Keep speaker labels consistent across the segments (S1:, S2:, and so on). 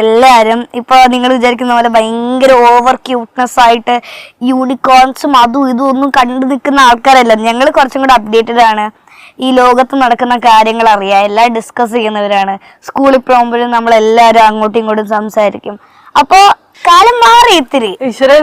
S1: എല്ലാരും ഇപ്പൊ നിങ്ങൾ വിചാരിക്കുന്ന പോലെ ഭയങ്കര ഓവർ ക്യൂട്ട്നെസ് ആയിട്ട് യൂണിക്കോൺസും അതും ഇതും ഒന്നും കണ്ടു നിൽക്കുന്ന ആൾക്കാരല്ല. ഞങ്ങൾ കുറച്ചും കൂടെ അപ്ഡേറ്റഡ് ആണ്. ഈ ലോകത്ത് നടക്കുന്ന കാര്യങ്ങൾ അറിയാം. എല്ലാം ഡിസ്കസ് ചെയ്യുന്നവരാണ്. സ്കൂളിൽ പോകുമ്പോഴും നമ്മൾ എല്ലാവരും അങ്ങോട്ടും ഇങ്ങോട്ടും സംസാരിക്കും. അപ്പോ കാലം മാറി ഇത്തിരി.
S2: ഈശ്വരൻ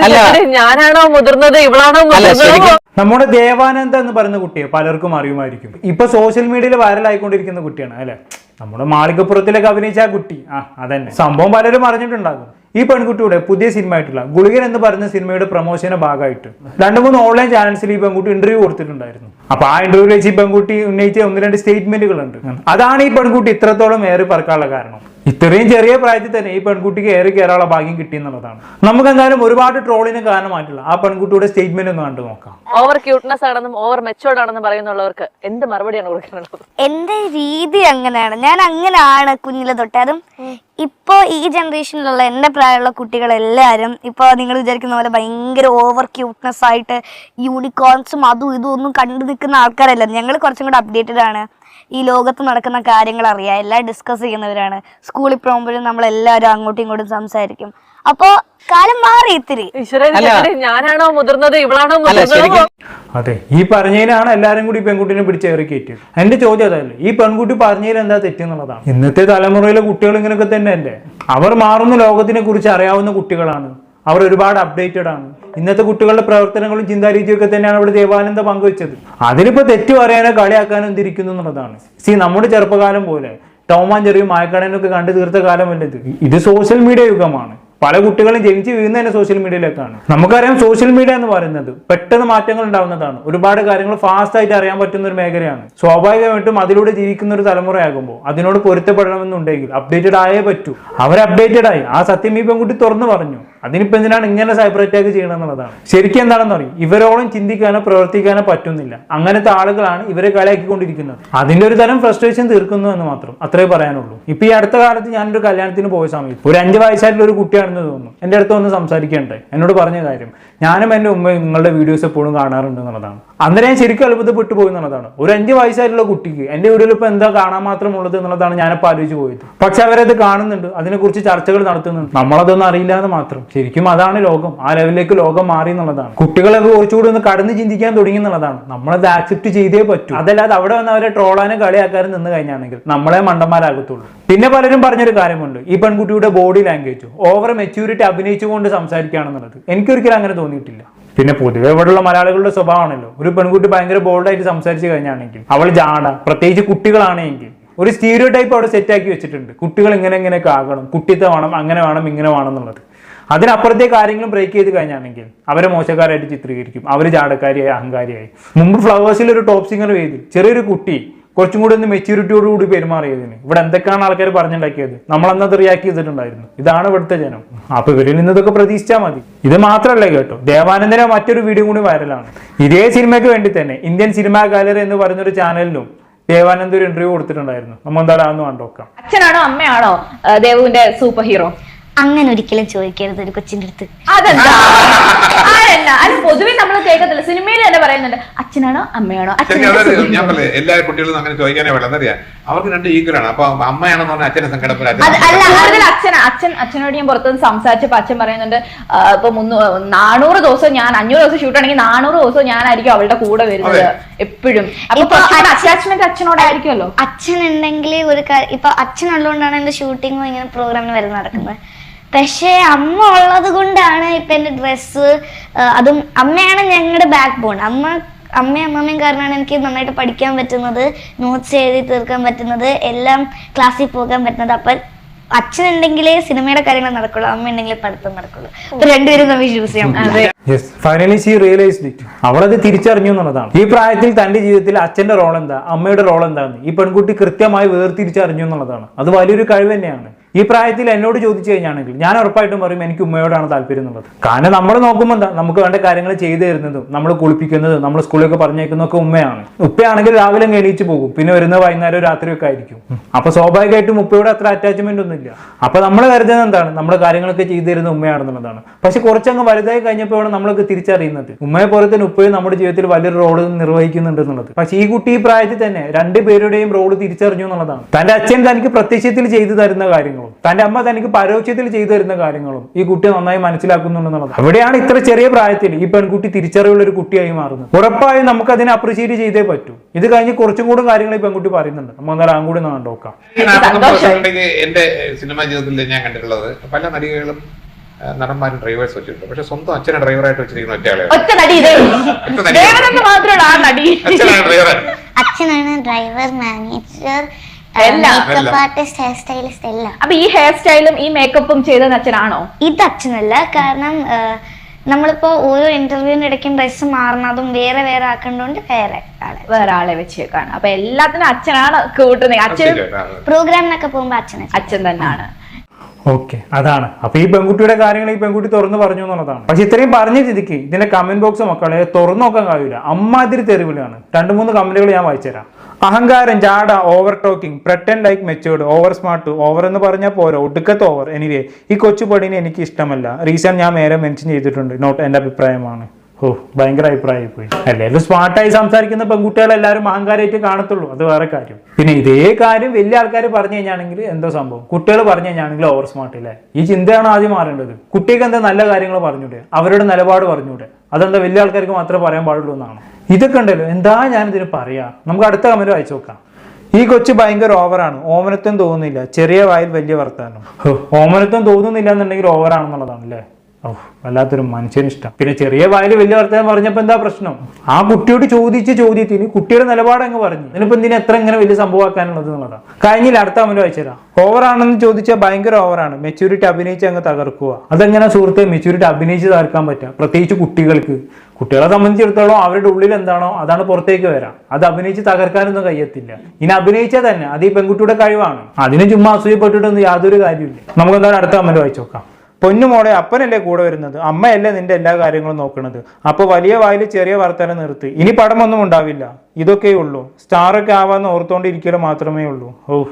S2: ഞാനാണോ മുതിർന്നത്? ഇവളാണോ മുതിർന്നത്?
S3: നമ്മുടെ ദേവാനന്ദ എന്ന് പറയുന്ന കുട്ടിയെ പലർക്കും അറിയുമായിരിക്കും. ഇപ്പൊ സോഷ്യൽ മീഡിയയിൽ വൈറൽ വൈറലായിക്കൊണ്ടിരിക്കുന്ന കുട്ടിയാണ് അല്ലെ? നമ്മുടെ മാളികപ്പുറത്തിലൊക്കെ അഭിനയിച്ച ആ കുട്ടി. ആ അതന്നെ. സംഭവം പലരും അറിഞ്ഞിട്ടുണ്ടാകും. ഈ പെൺകുട്ടിയുടെ പുതിയ സിനിമ ആയിട്ടുള്ള ഗുളികൻ എന്ന് പറയുന്ന സിനിമയുടെ പ്രൊമോഷന്റെ ഭാഗമായിട്ട് രണ്ട് മൂന്ന് ഓൺലൈൻ ചാനൽസിൽ ഈ പെൺകുട്ടി ഇന്റർവ്യൂ കൊടുത്തിട്ടുണ്ടായിരുന്നു. അപ്പൊ ആ ഇന്റർവ്യൂവിൽ വെച്ച് ഈ പെൺകുട്ടി ഉന്നയിച്ച ഒന്ന് രണ്ട് സ്റ്റേറ്റ്മെന്റുകൾ ഉണ്ട് അതാണ് ഈ പെൺകുട്ടി ഇത്രത്തോളം ഏറെ പറക്കാനുള്ള കാരണം. ഇത്രയും ചെറിയ പ്രായത്തിൽ തന്നെ ഈ പെൺകുട്ടിക്ക് ഏറി കയറാനുള്ള ഭാഗ്യം കിട്ടി എന്നുള്ളതാണ്. നമുക്ക് എന്തായാലും ഒരുപാട് ട്രോളിന് കാരണമായിട്ടുള്ള ആ പെൺകുട്ടിയുടെ സ്റ്റേറ്റ്മെന്റ് ഒന്ന് കണ്ടു നോക്കാം.
S2: ഓവർ ക്യൂട്ട്നെസ് ആണെന്നും ഓവർ മെച്ചോർഡ് ആണെന്നും പറയുന്നുള്ളവർക്ക് എന്ത് മറുപടിയാണ് കൊടുക്കാനുള്ളത്?
S1: എന്റെ രീതി അങ്ങനെയാണ്. ഞാൻ അങ്ങനെയാണ് കുഞ്ഞിലെ തൊട്ട്. അതും ഇപ്പോ ഈ ജനറേഷനിലുള്ള എന്റെ പ്രായമുള്ള കുട്ടികളെല്ലാരും ഇപ്പൊ നിങ്ങൾ വിചാരിക്കുന്ന പോലെ ഭയങ്കര ഓവർ ക്യൂട്ട്നെസ് ആയിട്ട് യൂണിക്കോൺസും അതും ഇതും ഒന്നും കണ്ടു നിൽക്കുന്ന ആൾക്കാരല്ല ഞങ്ങൾ കുറച്ചും കൂടെ അപ്ഡേറ്റഡ് ആണ്. ഈ ലോകത്ത് നടക്കുന്ന കാര്യങ്ങൾ അറിയാം. എല്ലാം ഡിസ്കസ് ചെയ്യുന്നവരാണ്. സ്കൂളിൽ പോകുമ്പോഴും നമ്മൾ എല്ലാവരും അങ്ങോട്ടും ഇങ്ങോട്ടും സംസാരിക്കും. അപ്പോ കാലം മാറി ഇത്തിരി.
S2: ഞാനാണോ മുതിർന്നത്? ഇവളാണോ
S3: അതെ ഈ പറഞ്ഞതിനാണ് എല്ലാരും കൂടി പെൺകുട്ടിനെ പിടിച്ചേറി കയറ്റിയത് എന്റെ ചോദ്യം അതല്ലേ? ഈ പെൺകുട്ടി പറഞ്ഞതിൽ എന്താ തെറ്റെന്നുള്ളതാണ് ഇന്നത്തെ തലമുറയിലെ കുട്ടികൾ ഇങ്ങനെയൊക്കെ തന്നെ അല്ലേ അവർ മാറുന്ന ലോകത്തിനെ കുറിച്ച് അറിയാവുന്ന കുട്ടികളാണ്. അവർ ഒരുപാട് അപ്ഡേറ്റഡ് ആണ്. ഇന്നത്തെ കുട്ടികളുടെ പ്രവർത്തനങ്ങളും ചിന്താരീതിയും ഒക്കെ തന്നെയാണ് അവിടെ ദേവാനന്ദ പങ്കുവെച്ചത്. അതിനിപ്പോ തെറ്റ് പറയാനോ കളിയാക്കാനോ എന്തിരിക്കുന്നു എന്നുള്ളതാണ്. സി നമ്മുടെ ചെറുപ്പകാലം പോലെ ടോമാൻ ചെറിയും മായക്കടനൊക്കെ കണ്ടു തീർത്ത കാലമല്ല ഇത് സോഷ്യൽ മീഡിയ യുഗമാണ്. പല കുട്ടികളും ജനിച്ച് വീഴുന്ന തന്നെ സോഷ്യൽ മീഡിയയിലേക്കാണ് നമുക്കറിയാം സോഷ്യൽ മീഡിയ എന്ന് പറയുന്നത് പെട്ടെന്ന് മാറ്റങ്ങൾ ഉണ്ടാവുന്നതാണ്. ഒരുപാട് കാര്യങ്ങൾ ഫാസ്റ്റ് ആയിട്ട് അറിയാൻ പറ്റുന്ന ഒരു മേഖലയാണ്. സ്വാഭാവികമായിട്ടും അതിലൂടെ ജീവിക്കുന്ന ഒരു തലമുറയാകുമ്പോൾ അതിനോട് പൊരുത്തപ്പെടണമെന്നുണ്ടെങ്കിൽ അപ്ഡേറ്റഡ് ആയേ പറ്റൂ. അവർ അപ്ഡേറ്റഡ് ആയി. ആ സത്യം ഈ പെൺകുട്ടി തുറന്നു പറഞ്ഞു. അതിനിപ്പോ എന്തിനാണ് ഇങ്ങനെ സൈബർ അറ്റാക്ക് ചെയ്യണം എന്നുള്ളതാണ്. ശരിക്കും എന്താണെന്ന് പറയും ഇവരോളം ചിന്തിക്കാനോ പ്രവർത്തിക്കാനോ പറ്റുന്നില്ല. അങ്ങനത്തെ ആളുകളാണ് ഇവരെ കളിയാക്കിക്കൊണ്ടിരിക്കുന്നത്. അതിന്റെ ഒരു തരം ഫ്രസ്ട്രേഷൻ തീർക്കുന്നു എന്ന് മാത്രം അത്രേ പറയാനുള്ളൂ. ഇപ്പൊ ഈ അടുത്ത കാലത്ത് ഞാനൊരു കല്യാണത്തിന് പോയ സമയത്ത് ഒരു അഞ്ച് വയസ്സായിട്ടുള്ള ഒരു കുട്ടിയാണെന്ന് തോന്നുന്നു. എന്റെ അടുത്ത് ഒന്ന് സംസാരിക്കണ്ടേ? എന്നോട് പറഞ്ഞ കാര്യം. ഞാനും എന്റെ ഉമ്മയും നിങ്ങളുടെ വീഡിയോസ് എപ്പോഴും കാണാറുണ്ട് എന്നുള്ളതാണ്. അന്നേരം ഞാൻ ശരിക്കും അത്ഭുതപ്പെട്ടു പോയി എന്നുള്ളതാണ്. ഒരു അഞ്ച് വയസ്സായിട്ടുള്ള കുട്ടിക്ക് എന്റെ വീട്ടിൽ ഇപ്പൊ എന്താ കാണാൻ മാത്രം ഉള്ളത് എന്നുള്ളതാണ് ഞാനിപ്പോൾ ആലോചിച്ച് പോയത്. പക്ഷെ അവരത് കാണുന്നുണ്ട്. അതിനെക്കുറിച്ച് ചർച്ചകൾ നടത്തുന്നുണ്ട്. നമ്മളതൊന്നും അറിയില്ല എന്ന് മാത്രം. ശരിക്കും അതാണ് ലോകം. ആ ലെവലിലേക്ക് ലോകം മാറി എന്നുള്ളതാണ്. കുട്ടികളൊക്കെ കുറച്ചുകൂടി ഒന്ന് കടന്ന് ചിന്തിക്കാൻ തുടങ്ങി എന്നുള്ളതാണ്. നമ്മളത് ആക്സെപ്റ്റ് ചെയ്തേ പറ്റൂ. അതല്ലാതെ അവിടെ വന്ന് അവരെ ട്രോളാനും കളിയാക്കാനും നിന്ന് കഴിഞ്ഞാണെങ്കിൽ നമ്മളെ മണ്ടന്മാരാകത്തുള്ളൂ. പിന്നെ പലരും പറഞ്ഞൊരു കാര്യമുണ്ട്. ഈ പെൺകുട്ടിയുടെ ബോഡി ലാംഗ്വേജ് ഓവർ മെച്യൂരിറ്റി അഭിനയിച്ചുകൊണ്ട് സംസാരിക്കുകയാണെന്നുള്ളത്. എനിക്കൊരിക്കലും അങ്ങനെ തോന്നിയിട്ടില്ല. പിന്നെ പൊതുവെ ഇവിടെയുള്ള മലയാളികളുടെ സ്വഭാവമാണല്ലോ. ഒരു പെൺകുട്ടി ഭയങ്കര ബോൾഡായിട്ട് സംസാരിച്ചു കഴിഞ്ഞാണെങ്കിൽ അവൾ ജാട പ്രത്യേകിച്ച് കുട്ടികളാണെങ്കിൽ ഒരു സ്റ്റീരിയോ ടൈപ്പ് അവിടെ സെറ്റാക്കി വെച്ചിട്ടുണ്ട്. കുട്ടികൾ ഇങ്ങനെ ഇങ്ങനെയൊക്കെ ആകണം കുട്ടിത്തെ വേണം അങ്ങനെ വേണം ഇങ്ങനെ വേണം എന്നുള്ളത്. അതിനപ്പുറത്തെ കാര്യങ്ങളും ബ്രേക്ക് ചെയ്ത് കഴിഞ്ഞാണെങ്കിൽ അവരെ മോശക്കാരായിട്ട് ചിത്രീകരിക്കും. അവർ ജാടക്കാരിയായി അഹങ്കാരിയായി. മുമ്പ് ഫ്ലവേഴ്സിൽ ഒരു ടോപ്പ് സിംഗർ ചെയ്തു ചെറിയൊരു കുട്ടി കുറച്ചും കൂടി ഒന്ന് മെച്യൂരിറ്റിയോട് കൂടി പെരുമാറിയതിന്. ഇവിടെ എന്തൊക്കെയാണ് ആൾക്കാർ പറഞ്ഞുണ്ടാക്കിയത്? നമ്മൾ അന്ന് അത് റിയാക്ട് ചെയ്തിട്ടുണ്ടായിരുന്നു. ഇതാണ് ഇവിടുത്തെ ജനം. അപ്പൊ ഇവരിൽ നിന്ന് ഇതൊക്കെ പ്രതീക്ഷിച്ചാൽ മതി. ഇത് മാത്രമല്ല കേട്ടോ. ദേവാനന്ദനെ മറ്റൊരു വീഡിയോ കൂടി വൈറലാണ് ഇതേ സിനിമയ്ക്ക് വേണ്ടി തന്നെ ഇന്ത്യൻ സിനിമാ ഗാലറി എന്ന് പറഞ്ഞൊരു ഒരു ചാനലിലും ദേവാനന്ദ് ഒരു ഇന്റർവ്യൂ കൊടുത്തിട്ടുണ്ടായിരുന്നു. നമ്മൾ എന്തായാലും അതൊന്ന് കണ്ടോക്കാം
S4: അച്ഛനാണോ അമ്മയാണോ ദേവുവിന്റെ സൂപ്പർ ഹീറോ
S1: അങ്ങനെ ഒരിക്കലും ചോദിക്കരുത് ഒരു കൊച്ചിന്റെ അടുത്ത്.
S4: അതെന്താ? അത് പൊതുവെ നമ്മൾ കേൾക്കത്തില്ല. സിനിമയിൽ തന്നെ പറയുന്നുണ്ട് അച്ഛനാണോ അമ്മയാണോ? അച്ഛനാണോ
S5: ഞാൻ
S4: hero?
S5: എല്ലാ കുട്ടികളും അങ്ങനെ ചോദിക്കാനേ വേണം എന്നറിയാം അവർക്ക് രണ്ട് ഈക്വലാണ് അപ്പൊ അമ്മയാണെന്ന് പറഞ്ഞാൽ അച്ഛനെ സങ്കടപ്പെടാൻ
S4: അല്ല കൂടുതൽ അച്ഛൻ അച്ഛൻ അച്ഛനോട് ഞാൻ പുറത്തുനിന്ന് സംസാരിച്ചപ്പോ അച്ഛൻ പറയുന്നുണ്ട് ഇപ്പൊ മുന്നൂ നാനൂറ് ദിവസം ഞാൻ അഞ്ഞൂറ് ദിവസം ഷൂട്ട് ആണെങ്കിൽ നാനൂറ് ദിവസം ഞാനായിരിക്കും അവളുടെ കൂടെ വരുന്നത് എപ്പോഴും. അപ്പൊ അറ്റാച്ച്മെന്റ് അച്ഛനോടായിരിക്കുമല്ലോ
S1: അച്ഛൻ ഉണ്ടെങ്കിൽ ഒരു ഇപ്പൊ അച്ഛൻ ഉള്ളതുകൊണ്ടാണ് എന്റെ ഷൂട്ടിങ്ങും ഇങ്ങനെ പ്രോഗ്രാമിന് വരെ നടക്കുന്നത്. പക്ഷേ അമ്മ ഉള്ളത് കൊണ്ടാണ് ഇപ്പൊ എന്റെ ഡ്രസ്സ് അതും അമ്മയാണ് ഞങ്ങളുടെ ബാക്ക് ബോൺ അമ്മ അമ്മയും അമ്മമ്മയും കാരണമാണ് എനിക്ക് നന്നായിട്ട് പഠിക്കാൻ പറ്റുന്നത് നോട്ട്സ് എഴുതി തീർക്കാൻ പറ്റുന്നത് എല്ലാം ക്ലാസ്സിൽ പോകാൻ പറ്റുന്നത്. അപ്പൊ അച്ഛൻ ഉണ്ടെങ്കിലേ സിനിമയുടെ കാര്യങ്ങൾ നടക്കുള്ളൂ അമ്മ ഉണ്ടെങ്കിലേ പഠിത്തം നടക്കുള്ളൂ. അപ്പൊ രണ്ടുപേരും നമ്മൾ ചൂസ് ചെയ്യാം.
S4: അതെ.
S3: Yes finally she realised it അവളത് തിരിച്ചറിഞ്ഞു എന്നുള്ളതാണ്. ഈ പ്രായത്തിൽ തന്റെ ജീവിതത്തിൽ അച്ഛന്റെ റോൾ എന്താ അമ്മയുടെ റോൾ എന്താന്ന് ഈ പെൺകുട്ടി കൃത്യമായി വേർതിരിച്ചറിഞ്ഞു എന്നുള്ളതാണ്. അത് വലിയൊരു കഴിവ് തന്നെയാണ്. ഈ പ്രായത്തിൽ എന്നോട് ചോദിച്ചു കഴിഞ്ഞാണെങ്കിൽ ഞാൻ ഉറപ്പായിട്ടും പറയും എനിക്ക് ഉമ്മയോടാണ് താല്പര്യം എന്നുള്ളത്. കാരണം നമ്മൾ നോക്കുമ്പോൾ എന്താ നമുക്ക് വേണ്ട കാര്യങ്ങൾ ചെയ്തു തരുന്നതും നമ്മൾ കുളിപ്പിക്കുന്നതും നമ്മൾ സ്കൂളിലൊക്കെ പറഞ്ഞേക്കുന്നതൊക്കെ ഉമ്മയാണ്. ഉപ്പയാണെങ്കിൽ രാവിലെ എണീച്ച് പോകും. പിന്നെ വരുന്ന വൈകുന്നേരം രാത്രിയൊക്കെ ആയിരിക്കും. അപ്പൊ സ്വാഭാവികമായിട്ടും ഉപ്പയോട് അത്ര അറ്റാച്ച്മെന്റ് ഒന്നുമില്ല. അപ്പൊ നമ്മൾ കരുതുന്നത് എന്താണ്? നമ്മുടെ കാര്യങ്ങളൊക്കെ ചെയ്തു തരുന്ന ഉമ്മയാണെന്നുള്ളതാണ്. പക്ഷെ കുറച്ചങ്ങ് വലുതായി കഴിഞ്ഞപ്പോൾ നമ്മളൊക്കെ തിരിച്ചറിയുന്നത്. ഉമ്മയെ പോലെ തന്നെ ഉപ്പയും നമ്മുടെ ജീവിതത്തിൽ വലിയൊരു റോൾ നിർവഹിക്കുന്നുണ്ട് എന്നുള്ളത്. പക്ഷെ ഈ കുട്ടി ഈ പ്രായത്തിൽ തന്നെ രണ്ടുപേരുടെയും റോൾ തിരിച്ചറിഞ്ഞു എന്നുള്ളതാണ്. തന്റെ അച്ഛൻ തനിക്ക് പ്രത്യക്ഷത്തിൽ ചെയ്തു തരുന്ന കാര്യങ്ങളും കാര്യങ്ങളും. തന്റെ അമ്മ തനിക്ക് പരോക്ഷത്തിൽ ചെയ്തു തരുന്ന കാര്യങ്ങളും ഈ കുട്ടി നന്നായി മനസ്സിലാക്കുന്നുണ്ടെന്നുള്ളത് അവിടെയാണ് ഇത്ര ചെറിയ പ്രായത്തിൽ ഈ പെൺകുട്ടി തിരിച്ചറിവുള്ള ഒരു കുട്ടിയായി മാറുന്നത്. ഉറപ്പായും നമുക്ക് അതിനെ അപ്രീഷിയേറ്റ് ചെയ്തേ പറ്റൂ. ഇത് കഴിഞ്ഞ് കുറച്ചും കൂടെ കാര്യങ്ങൾ ഈ പെൺകുട്ടി പറയുന്നുണ്ട്. നമ്മൾ അന്നേരം
S5: ആൺകൂടി നാളെ നോക്കാം. എന്റെ സിനിമാ ജീവിതത്തിൽ ഞാൻ കണ്ടിട്ടുള്ളത് പല നടികളും നടന്മാരും ഡ്രൈവേഴ്സ് വെച്ചിട്ടുണ്ട്. പക്ഷെ സ്വന്തം അച്ഛനെ ഡ്രൈവറായിട്ട് വെച്ചിരിക്കുന്ന ഒറ്റയാളെ അച്ഛനാണ് ഡ്രൈവർ
S1: മാനേജർ
S4: അപ്പൊ ഈ ഹെയർ സ്റ്റൈലും ഈ മേക്കപ്പും ചെയ്തത് അച്ഛനാണോ?
S1: ഇത് അച്ഛനല്ല. കാരണം നമ്മളിപ്പോ ഓരോ ഇന്റർവ്യൂവിന് ഇടയ്ക്കും ഡ്രസ്സ് മാറുന്നതും വേറെ വേറെ ആക്കേണ്ടതുകൊണ്ട് വേറെ ആളെ
S4: വേറെ ആളെ വെച്ചേക്കാണ്. അപ്പൊ എല്ലാത്തിനും അച്ഛനാണ് കൂട്ടുന്നത്. അച്ഛൻ
S1: പ്രോഗ്രാമിനൊക്കെ പോകുമ്പോ അച്ഛനെ
S4: അച്ഛൻ തന്നെയാണ്.
S3: ഓക്കെ അതാണ്. അപ്പൊ ഈ പെൺകുട്ടിയുടെ കാര്യങ്ങൾ ഈ പെൺകുട്ടി തുറന്നു പറഞ്ഞു എന്നുള്ളതാണ്. പക്ഷെ ഇത്രയും പറഞ്ഞ സ്ഥിതിക്ക് ഇതിന്റെ കമന്റ് ബോക്സ് മക്കളെ തുറന്നു നോക്കാൻ കഴിയില്ല. അമ്മാതിരി തെരുവിലാണ് രണ്ടു മൂന്ന് കമന്റുകൾ ഞാൻ വായിച്ചുതരാം. അഹങ്കാരം ജാട over talking pretend like matured over smart over എന്ന് പറഞ്ഞാൽ പോരാ ഒടുക്കത്ത് ഓവർ എനിവേ ഈ കൊച്ചു പടിനെ എനിക്ക് ഇഷ്ടമല്ല. റീസൺ ഞാൻ നേരെ മെൻഷൻ ചെയ്തിട്ടുണ്ട്. നോട്ട് എന്റെ അഭിപ്രായമാണ്. ഓ ഭയങ്കര അഭിപ്രായമായി പോയി എല്ലാവരും സ്മാർട്ടായി സംസാരിക്കുന്ന പെൺകുട്ടികൾ എല്ലാവരും അഹങ്കാരമായിട്ട് കാണത്തുള്ളൂ. അത് വേറെ കാര്യം. പിന്നെ ഇതേ കാര്യം വലിയ ആൾക്കാർ പറഞ്ഞു കഴിഞ്ഞാണെങ്കിൽ എന്തോ സംഭവം? കുട്ടികൾ പറഞ്ഞു കഴിഞ്ഞാണെങ്കിൽ ഓവർ സ്മാർട്ട് അല്ലേ ഈ ചിന്തയാണ് ആദ്യം മാറേണ്ടത്. കുട്ടിക്ക് എന്താ നല്ല കാര്യങ്ങൾ പറഞ്ഞൂടെ? അവരുടെ നിലപാട് പറഞ്ഞൂടെ? അതെന്താ വലിയ ആൾക്കാർക്ക് മാത്രമേ പറയാൻ പാടുള്ളൂ എന്നാണ്? ഇതൊക്കെ ഉണ്ടല്ലോ എന്താ ഞാനിതിന് പറയാ? നമുക്ക് അടുത്ത കമന്റ് വായിച്ചു നോക്കാം. ഈ കൊച്ചു ഭയങ്കര ഓവറാണ് ഓമനത്വം തോന്നുന്നില്ല. ചെറിയ വായിൽ വലിയ വർത്താനം. ഓമനത്വം തോന്നുന്നില്ല എന്നുണ്ടെങ്കിൽ ഓവറാണെന്നുള്ളതാണ് അല്ലേ ഓ വല്ലാത്തൊരു മനുഷ്യനിഷ്ടം പിന്നെ ചെറിയ വായിൽ വലിയ വർത്തമാനം പറഞ്ഞപ്പോ എന്താ പ്രശ്നം? ആ കുട്ടിയോട് ചോദിച്ച ചോദ്യത്തിന് കുട്ടിയുടെ നിലപാട് അങ്ങ് പറഞ്ഞു. ഇതിനിപ്പോ എന്തിനാ എത്ര ഇങ്ങനെ വലിയ സംഭവമാക്കാനുള്ളത് എന്നുള്ളതാണ് കഴിഞ്ഞില്ല അടുത്ത അമൽ ഓവർ ഓവറാണെന്ന് ചോദിച്ചാൽ ഭയങ്കര ഓവറാണ് മെച്യൂരിറ്റി അഭിനയിച്ച് അങ്ങ് തകർക്കുക അതെങ്ങനെ സുഹൃത്തെ മെച്യൂരിറ്റി അഭിനയിച്ച് തകർക്കാൻ പറ്റുക പ്രത്യേകിച്ച് കുട്ടികൾക്ക്. കുട്ടികളെ സംബന്ധിച്ചിടത്തോളം അവരുടെ ഉള്ളിൽ എന്താണോ അതാണ് പുറത്തേക്ക് വരാം. അത് അഭിനയിച്ച് തകർക്കാനൊന്നും കഴിയത്തില്ല. ഇനി അഭിനയിച്ചാൽ തന്നെ. അത് ഈ പെൺകുട്ടിയുടെ കഴിവാണ്. അതിന് ചുമ്മാ അസൂയപ്പെട്ടിട്ടൊന്നും യാതൊരു കാര്യമില്ല നമുക്ക് എന്തായാലും അടുത്ത അമല വായിച്ചു നോക്കാം. പൊന്നുമോളെ അപ്പനല്ലേ കൂടെ വരുന്നത്? അമ്മയല്ലേ നിന്റെ എല്ലാ കാര്യങ്ങളും നോക്കുന്നത് അപ്പൊ വലിയ വായിൽ ചെറിയ വർത്തനം നിർത്തി. ഇനി പടമൊന്നും ഉണ്ടാവില്ല. ഇതൊക്കെ ഉള്ളൂ. സ്റ്റാറൊക്കെ ആവാന്ന് ഓർത്തോണ്ടിരിക്കൽ മാത്രമേ ഉള്ളൂ. ഓ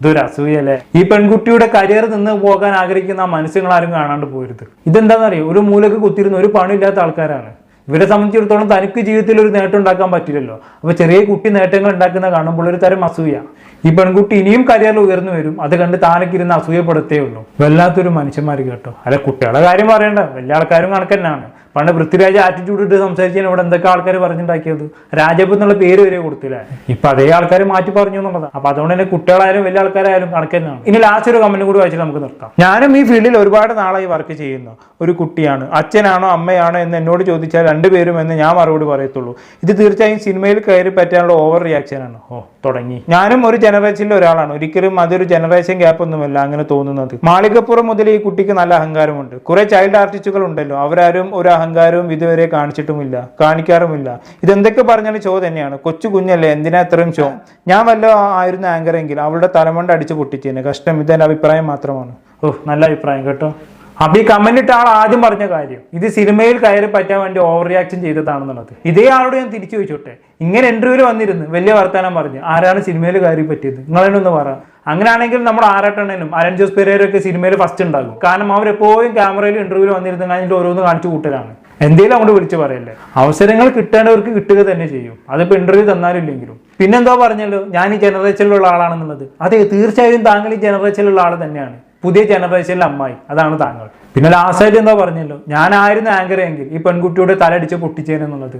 S3: ഇതൊരു അസൂയല്ലേ ഈ പെൺകുട്ടിയുടെ കരിയർ നിന്ന് പോകാൻ ആഗ്രഹിക്കുന്ന ആ മനസ്സുകൾ ആരും കാണാണ്ട് പോരുത്. ഇതെന്താണെന്നറിയോ ഒരു മൂലക്ക് കുത്തിരുന്ന ഒരു പണിയില്ലാത്ത ആൾക്കാരാണ്. ഇവരെ സംബന്ധിച്ചിടത്തോളം തനിക്ക് ജീവിതത്തിൽ ഒരു നേട്ടം ഉണ്ടാക്കാൻ പറ്റില്ലല്ലോ. അപ്പൊ ചെറിയ കുട്ടി നേട്ടങ്ങൾ ഉണ്ടാക്കുന്ന കാണുമ്പോൾ ഒരു തരം അസൂയ. ഈ പെൺകുട്ടി ഇനിയും കരിയറിൽ ഉയർന്നു വരും. അത് കണ്ട് താനൊക്കെ അസൂയപ്പെടുത്തേ ഉള്ളൂ. വല്ലാത്തൊരു മനുഷ്യന്മാർ കേട്ടോ. അല്ല കുട്ടികളുടെ കാര്യം പറയണ്ട. വലിയ ആൾക്കാരും കണക്കന്നാണ്. പണ്ട് പൃഥ്വിരാജ് ആറ്റിറ്റ്യൂഡ് ഇട്ട് സംസാരിച്ചാൽ ഇവിടെ എന്തൊക്കെ ആൾക്കാർ പറഞ്ഞിട്ടുണ്ടാക്കിയത് രാജപ്പ് എന്നുള്ള പേര് വരെ കൊടുത്തില്ല? ഇപ്പൊ അതേ ആൾക്കാർ മാറ്റി പറഞ്ഞു എന്നുള്ളതാണ് അപ്പൊ അതുകൊണ്ട് തന്നെ കുട്ടികളായാലും വലിയ ആൾക്കാരായാലും കണക്കെന്നാണ് ഇനി ലാസ്റ്റ് ഒരു കമന്റ് കൂടി വായിച്ചിട്ട് നമുക്ക് നിർത്താം. ഞാനും ഈ ഫീൽഡിൽ ഒരുപാട് നാളായി വർക്ക് ചെയ്യുന്നു. ഒരു കുട്ടിയാണ്. അച്ഛനാണോ അമ്മയാണോ എന്ന് എന്നോട് ചോദിച്ചാൽ രണ്ടുപേരും എന്ന് ഞാൻ മറുപടി പറയത്തുള്ളൂ. ഇത് തീർച്ചയായും സിനിമയിൽ കയറി പറ്റാനുള്ള ഓവർ റിയാക്ഷൻ ആണ്. ഓ തുടങ്ങി. ഞാനും ഒരു ജനറേഷനിലെ ഒരാളാണ്. ഒരിക്കലും അതൊരു ജനറേഷൻ ഗ്യാപ്പ് ഒന്നുമല്ല അങ്ങനെ തോന്നുന്നത്. മാളികപ്പുറം മുതൽ ഈ കുട്ടിക്ക് നല്ല അഹങ്കാരമുണ്ട്. കുറെ ചൈൽഡ് ആർട്ടിസ്റ്റുകൾ ഉണ്ടല്ലോ. അവരാരും ഒരു അഹങ്കാരവും ഇതുവരെ കാണിച്ചിട്ടുമില്ല കാണിക്കാറുമില്ല. ഇതെന്തൊക്കെ പറഞ്ഞാലും ചോ തന്നെയാണ്. കൊച്ചു കുഞ്ഞല്ലേ എന്തിനാ ഇത്രയും ചോ? ഞാൻ വല്ല ആയിരുന്ന ആങ്കർ എങ്കിൽ അവളുടെ തലമുണ്ട അടിച്ചു പൊട്ടിച്ചേനെ. കഷ്ടം ഇതെന്റെ അഭിപ്രായം മാത്രമാണ്. ഓ നല്ല അഭിപ്രായം കേട്ടോ. അപ്പൊ ഈ കമന്റ് ഇട്ട ആൾ ആദ്യം പറഞ്ഞ കാര്യം ഇത് സിനിമയിൽ കയറി പറ്റാൻ വേണ്ടി ഓവർ റിയാക്ഷൻ ചെയ്തതാണെന്നുള്ളത്. ഇതേ ആളോട് ഞാൻ തിരിച്ചു ചോദിച്ചോട്ടെ. ഇങ്ങനെ ഇന്റർവ്യൂവിൽ വന്നിരുന്നു വലിയ വർത്തമാനം പറഞ്ഞു ആരാണ് സിനിമയിൽ കയറി പറ്റിയത്? നിങ്ങളെന്നെ ഒന്ന് പറ. അങ്ങനെയാണെങ്കിൽ നമ്മുടെ ആറാട്ടണ്ണനും അരൺ ജോസ് പെരേരൊക്കെ സിനിമയിൽ ഫസ്റ്റ് ഉണ്ടാകും. കാരണം അവരെപ്പോഴും ക്യാമറയിൽ ഇന്റർവ്യൂ വന്നിരുന്നു കഴിഞ്ഞിട്ട് ഓരോന്ന് കാണിച്ചു കൂട്ടലാണ്. എന്തെങ്കിലും അങ്ങോട്ട് വിളിച്ചു പറയല്ലേ? അവസരങ്ങൾ കിട്ടേണ്ടവർക്ക് കിട്ടുക തന്നെ ചെയ്യും. അതിപ്പോ ഇന്റർവ്യൂ തന്നാലും ഇല്ലെങ്കിലും പിന്നെന്തോ പറഞ്ഞല്ലോ ഞാൻ ഈ ജനറേഷനിലുള്ള ആളാണെന്നുള്ളത്. അതെ തീർച്ചയായും താങ്കൾ ഈ ജനറേഷനിലുള്ള ആൾ തന്നെയാണ്. പുതിയ ജനറേഷനിലെ അമ്മായി. അതാണ് താങ്കൾ. പിന്നെ ലാസ്റ്റ് ആയിട്ട് എന്താ പറഞ്ഞല്ലോ? ഞാനായിരുന്നു ആങ്കർ എങ്കിൽ ഈ പെൺകുട്ടിയുടെ തലടിച്ച് പൊട്ടിച്ചേനെന്നുള്ളത്.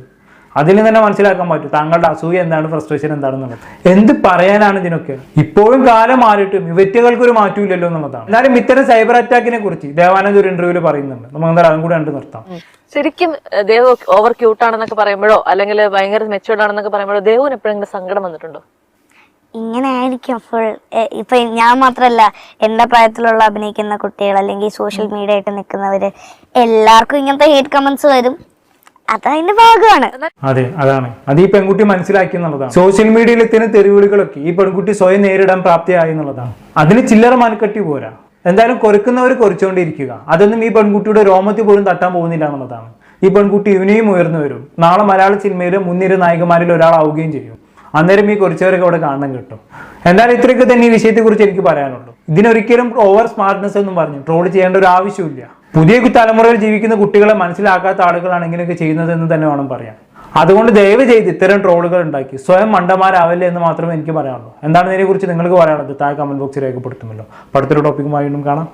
S3: അതിൽ നിന്ന് തന്നെ മനസ്സിലാക്കാൻ പറ്റും താങ്കളുടെ അസൂയ എന്താണ് ഫ്രസ്ട്രേഷൻ എന്താണെന്നുള്ളത് എന്ത് പറയാനാണ് ഇതിനൊക്കെ? ഇപ്പോഴും കാലം മാറിയിട്ടും ഇവറ്റുകൾക്ക് ഒരു മാറ്റമില്ലല്ലോ എന്നുള്ളതാണ്. എന്നാലും ഇത്തരം സൈബർ അറ്റാക്കിനെ കുറിച്ച് ദേവാനന്ദ് ഒരു ഇന്റർവ്യൂവിൽ പറയുന്നുണ്ട്. നമുക്ക് എന്തായാലും അതും കൂടെ കണ്ടു നിർത്താം.
S2: ശരിക്കും ദേവ് ഓവർ ക്യൂട്ട് ആണെന്നൊക്കെ പറയുമ്പോഴോ അല്ലെങ്കിൽ ഭയങ്കര മെച്ചുവേർഡ് ആണെന്നൊക്കെ പറയുമ്പോഴോ ദേവുന് എപ്പോഴെങ്കിലും സങ്കടം വന്നിട്ടുണ്ടോ?
S1: ഇങ്ങനെ ആയിരിക്കും ഫുൾ ഇപ്പൊ ഞാൻ മാത്രല്ല എന്റെ പ്രായത്തിലുള്ള അഭിനയിക്കുന്ന കുട്ടികൾ അല്ലെങ്കിൽ സോഷ്യൽ മീഡിയ ആയിട്ട് നിൽക്കുന്നവര് എല്ലാവർക്കും ഇങ്ങനത്തെ ഹേറ്റ് കമന്റ്സ് വരും. അതതിന്റെ ഭാഗമാണ്.
S3: അതെ അതാണ്. അത് ഈ പെൺകുട്ടി മനസ്സിലാക്കി എന്നുള്ളതാണ്. സോഷ്യൽ മീഡിയയിൽ എത്തുന്ന തെരുവിളികളൊക്കെ ഈ പെൺകുട്ടി സ്വയം നേരിടാൻ പ്രാപ്തിയായി എന്നുള്ളതാണ്. അതിന് ചില്ലറ മനക്കെട്ടി പോരാ. എന്തായാലും കൊറക്കുന്നവർ കൊറിച്ചുകൊണ്ടിരിക്കുക അതൊന്നും ഈ പെൺകുട്ടിയുടെ രോമത്തിൽ പോലും തട്ടാൻ പോകുന്നില്ല എന്നുള്ളതാണ്. ഈ പെൺകുട്ടി ഇവനെയും ഉയർന്നു വരും. നാളെ മലയാള സിനിമയിലെ മുൻനിര നായകന്മാരിൽ ഒരാളാവുകയും ചെയ്യും. അന്നേരം ഈ കുറച്ചവരൊക്കെ അവിടെ കാണാൻ കിട്ടും. എന്തായാലും ഇത്രയൊക്കെ തന്നെ ഈ വിഷയത്തെക്കുറിച്ച് എനിക്ക് പറയാനുള്ളൂ. ഇതിനൊരിക്കലും ഓവർ സ്മാർട്ട്നെസ് ഒന്നും പറഞ്ഞു. ട്രോൾ ചെയ്യേണ്ട ഒരു ആവശ്യമില്ല പുതിയ തലമുറയിൽ ജീവിക്കുന്ന കുട്ടികളെ മനസ്സിലാക്കാത്ത ആളുകളാണ് ഇങ്ങനെയൊക്കെ ചെയ്യുന്നത് എന്ന് തന്നെ വേണം പറയാൻ. അതുകൊണ്ട് ദയവ് ചെയ്ത് ഇത്തരം ട്രോളുകൾ ഉണ്ടാക്കി. സ്വയം മണ്ടന്മാരാവല്ലേ എന്ന് മാത്രമേ എനിക്ക് പറയാനുള്ളൂ. എന്താണ് ഇതിനെക്കുറിച്ച് നിങ്ങൾക്ക് പറയാനുള്ളത്? താഴെ കമന്റ് ബോക്സിൽ രേഖപ്പെടുത്തുമല്ലോ. അടുത്തൊരു ടോപ്പിക്കുമായി വീണ്ടും കാണാം.